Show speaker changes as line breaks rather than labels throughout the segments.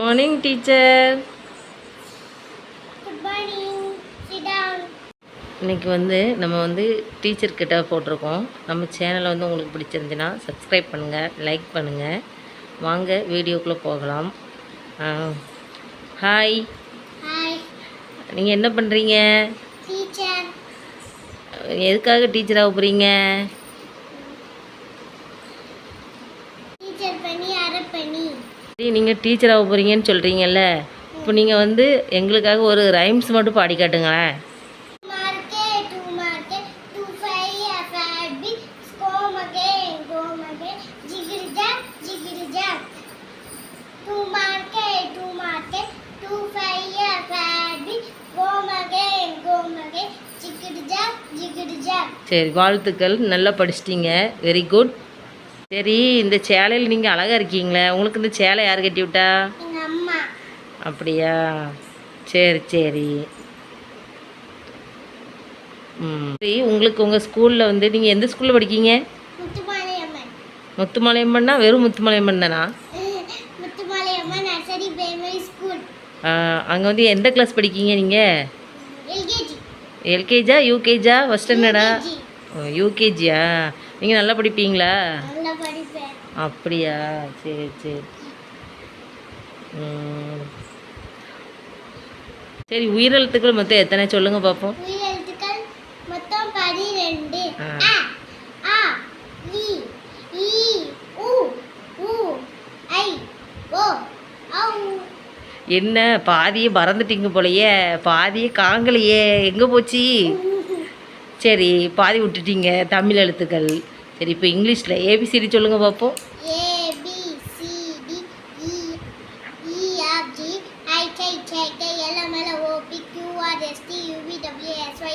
Morning teacher. இன்னைக்கு வந்து நம்ம வந்து டீச்சர் கிட்ட போட்டிருக்கோம். நம்ம சேனலை வந்து உங்களுக்கு பிடிச்சிருந்துச்சுன்னா சப்ஸ்கிரைப் பண்ணுங்கள் லைக் பண்ணுங்கள் வாங்க வீடியோக்குள்ளே போகலாம். ஹாய் நீங்கள் என்ன பண்ணுறீங்க. எதுக்காக டீச்சராக போகிறீங்க நீங்கள் டீச்சராக போகிறீங்கன்னு சொல்கிறீங்கல்ல இப்போ நீங்கள் வந்து எங்களுக்காக ஒரு ரைம்ஸ் மட்டும் பாடி காட்டுங்களேன். சரி வாழ்த்துக்கள் நல்லா படிச்சிட்டீங்க. வெரி குட் சரி இந்த சேலையில் நீங்கள் அழகாக இருக்கீங்களே உங்களுக்கு இந்த சேலை யார் கட்டி விட்டா? அப்படியா? சரி சரி. ம். சரி உங்களுக்கு உங்கள் ஸ்கூலில் வந்து நீங்கள் எந்த ஸ்கூலில் படிக்கீங்க?
முத்துமாலையம்மன்.
முத்துமலையம்மன்னா வெறும் முத்துமலையம்மன் தானா? அங்கே வந்து எந்த கிளாஸ் படிக்கீங்க நீங்கள்
எல்கேஜி.
யூகேஜா ஃபஸ்ட் ஸ்டாண்டர்டா யூகேஜியா? நீங்கள் நல்லா படிப்பீங்களா?
படிப்பேன்
அப்படியா? சரி சரி. சரி உயிரெழுத்துக்கள் மொத்தம் எத்தனை? சொல்லுங்க பார்ப்போம்
உயிரெழுத்துக்கள் மொத்தம் பனிரெண்டு.
ஆ.
அ ஆ இ ஈ உ ஊ ஐ ஓ ஔ.
என்ன பாதியை மறந்துட்டீங்க போலயே. பாதியை காங்கலையே. எங்கே போச்சு? சரி பாதி விட்டுட்டீங்க. தமிழ் எழுத்துக்கள். சரி இப்போ இங்கிலீஷில் ஏபிசிடி சொல்லுங்க பார்ப்போம்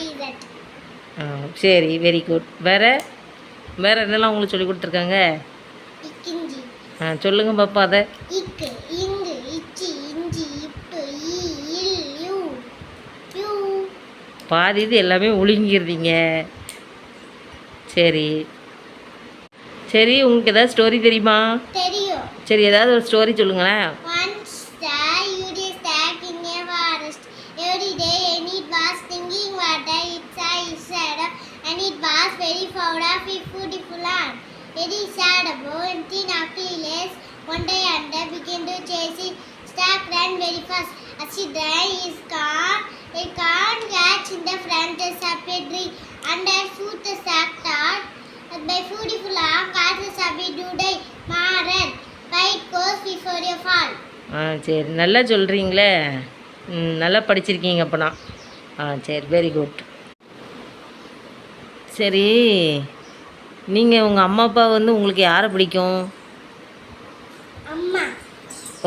இசட்
ஆ, சரி வெரி குட் வேறு? வேறு என்னெல்லாம் உங்களுக்கு சொல்லி கொடுத்துருக்காங்க? ஆ சொல்லுங்க பாப்பா அதை. பாதி இது எல்லாமே ஒழுங்கிடுறீங்க சரி. சரி உங்களுக்கு ஏதாவது ஸ்டோரி தெரியுமா
தெரியும்
சரி ஏதாவது ஒரு ஸ்டோரி சொல்லுங்களேன்
a very sad about empty Achilles one day and began to chase it. Stack ran very fast. As he ran, his car, it can't catch in the front of a tree. And I shoot the sack thought, my beautiful arm a bit today. Maran, fight goes before you fall.
ஆ சரி. நல்லா சொல்கிறீங்களே ம் நல்லா படிச்சிருக்கீங்க அப்போனா. ஆ சரி. Very good சரி. நீங்கள் உங்கள் அம்மா அப்பா வந்து உங்களுக்கு யாரை பிடிக்கும்?
அம்மா.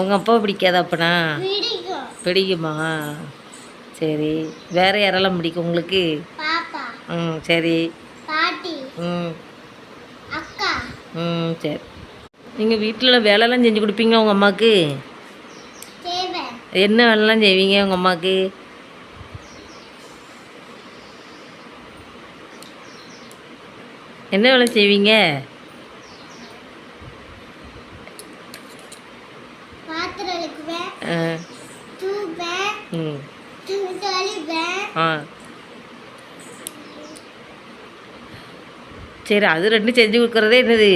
உங்கள் அப்பா பிடிக்காதா அப்பனா?
பிடிக்கும்.
பிடிக்குமா? சரி. வேறு யாரெல்லாம் பிடிக்கும் உங்களுக்கு? ம் சரி.
பாட்டி.
ம். ம் சரி. நீங்கள் வீட்டில் வேலைலாம் செஞ்சு கொடுப்பீங்களா உங்கள் அம்மாவுக்கு என்ன வேலைலாம் செய்வீங்க உங்கள் அம்மாவுக்கு என்ன வேலை செய்வீங்க? ஆ. ஆ. சரி அது ரெண்டும் செஞ்சு கொடுக்குறதே என்னது?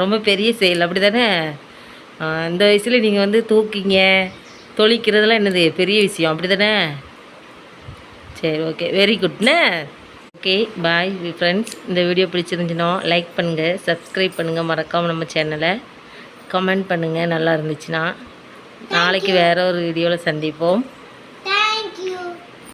ரொம்ப பெரிய செயல். அப்படி தானே இந்த வயசில் நீங்கள் வந்து தூக்கிங்க தொளிக்கிறதுலாம் என்னது? பெரிய விஷயம். அப்படி தானே சரி ஓகே வெரி குட்ண்ணே ஓகே பாய் ஃப்ரெண்ட்ஸ் இந்த வீடியோ பிடிச்சிருந்துச்சுன்னா லைக் பண்ணுங்கள் சப்ஸ்கிரைப் பண்ணுங்கள் மறக்காமல் நம்ம சேனலை கமெண்ட் பண்ணுங்கள் நல்லா இருந்துச்சுன்னா நாளைக்கு வேற ஒரு வீடியோவில் சந்திப்போம்.